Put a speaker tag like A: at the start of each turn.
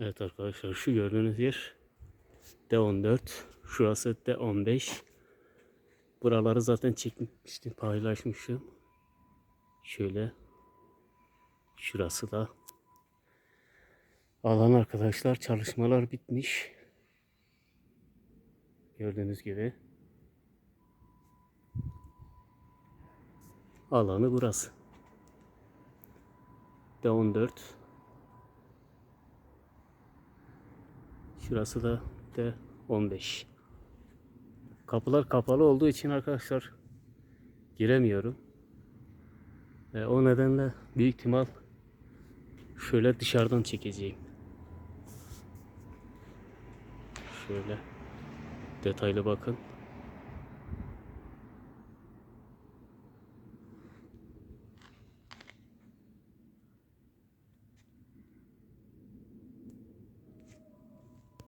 A: Evet arkadaşlar şu gördüğünüz yer D14. Şurası D15. Buraları zaten çekmiştim, paylaşmışım. Şöyle. Şurası da. Alan arkadaşlar çalışmalar bitmiş. Gördüğünüz gibi. Alanı burası. D14. Şurası da D15. Kapılar kapalı olduğu için arkadaşlar giremiyorum. E, o nedenle büyük ihtimal şöyle dışarıdan çekeceğim. Şöyle detaylı bakın.